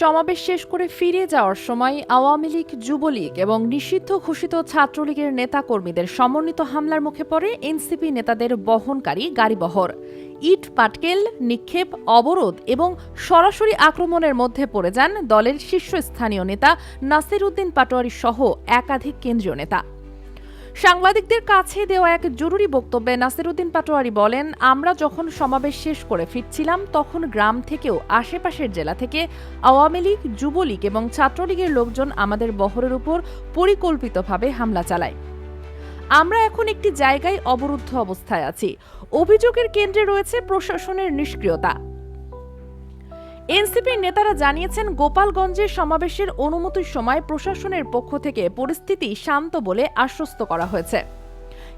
সমাবেশ শেষ করে ফিরে যাওয়ার সময় আওয়ামী লীগ, যুবলীগ এবং নিষিদ্ধ ঘোষিত ছাত্রলীগের নেতাকর্মীদের সমন্বিত হামলার মুখে পড়ে এনসিপি নেতাদের বহনকারী গাড়িবহর। ইট, পাটকেল, নিক্ষেপ, অবরোধ এবং সরাসরি আক্রমণের মধ্যে পড়ে যান দলের শীর্ষস্থানীয় নেতা নাসির উদ্দিন পাটোয়ারি সহ একাধিক কেন্দ্রীয় নেতা। সাংবাদিকদের কাছে দেওয়া এক জরুরি বক্তব্যে নাসিরুদ্দিন পাটোয়ারি বলেন, আমরা যখন সমাবেশ শেষ করে ফিরছিলাম, তখন গ্রাম থেকেও আশেপাশের জেলা থেকে আওয়ামী লীগ, যুবলীগ এবং ছাত্রলীগের লোকজন আমাদের বহরের উপর পরিকল্পিতভাবে হামলা চালায়। আমরা এখন একটি জায়গায় অবরুদ্ধ অবস্থায় আছি। অভিযোগের কেন্দ্রে রয়েছে প্রশাসনের নিষ্ক্রিয়তা। এনসিপির নেতারা জানিয়েছেন গোপালগঞ্জের সমাবেশের অনুমতির সময় প্রশাসনের পক্ষ থেকে পরিস্থিতি শান্ত বলে আশ্বস্ত করা হয়েছে।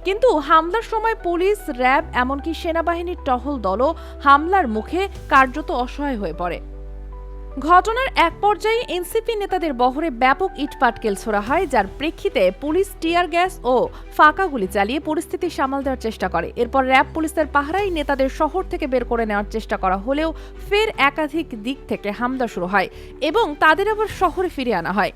কিন্তু হামলার সময় পুলিশ, র্যাব, এমনকি সেনাবাহিনীর টহল দলও হামলার মুখে কার্যত অসহায় হয়ে পড়ে। ঘটনার এক পর্যায়ে এনসিপি নেতাদের বহরে ব্যাপক ইটপাটকেল ছোড়া হয়, যার প্রেক্ষিতে পুলিশ টিয়ার গ্যাস ও ফাঁকা গুলি চালিয়ে পরিস্থিতি সামাল দেওয়ার চেষ্টা করে। এরপর র্যাব পুলিশের পাহারাই নেতাদের শহর থেকে বের করে নেওয়ার চেষ্টা করা হলেও ফের একাধিক দিক থেকে হামলা শুরু হয় এবং তাদের আবার শহরে ফিরিয়ে আনা হয়।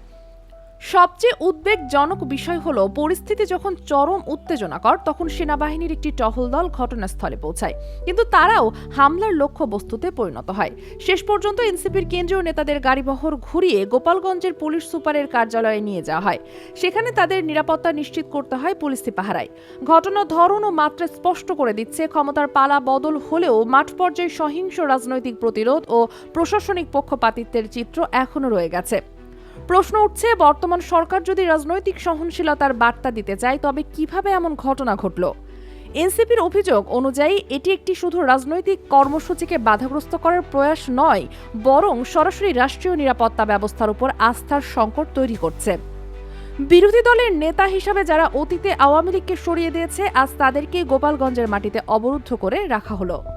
সবচেয়ে উদ্বেগজনক বিষয় হলো, পরিস্থিতি যখন চরম উত্তেজনাকর, তখন সেনাবাহিনীর একটি টহল দল ঘটনাস্থলে পৌঁছায়। কিন্তু তারাও হামলার লক্ষ্য বস্তুতে পরিণত হয়। শেষ পর্যন্ত এনসিপির কেন্দ্রীয় নেতাদের গাড়িবহর ঘুরিয়ে গোপালগঞ্জের পুলিশ সুপারের কার্যালয়ে নিয়ে যাওয়া হয়। সেখানে তাদের নিরাপত্তা নিশ্চিত করতে হয় পুলিশি পাহারায় ঘটনার ধরন ও মাত্রা স্পষ্ট করে দিচ্ছে, ক্ষমতার পালা বদল হলেও মাঠ পর্যায়ে সহিংস রাজনৈতিক প্রতিরোধ ও প্রশাসনিক পক্ষপাতিত্বের চিত্র এখনও রয়ে গেছে। প্রশ্ন উঠছে, বর্তমান সরকার যদি রাজনৈতিক সহনশীলতার বার্তা দিতে চায়, তবে কীভাবে এমন ঘটনা ঘটল? এনসিপির অভিযোগ অনুযায়ী, এটি একটি শুধু রাজনৈতিক কর্মসূচিকে বাধাগ্রস্ত করার প্রয়াস নয়, বরং সরাসরি রাষ্ট্রীয় নিরাপত্তা ব্যবস্থার উপর আস্থার সংকট তৈরি করছে। বিরোধী দলের নেতা হিসাবে যারা অতীতে আওয়ামী লীগকে সরিয়ে দিয়েছে, আজ তাদেরকে গোপালগঞ্জের মাটিতে অবরুদ্ধ করে রাখা হলো।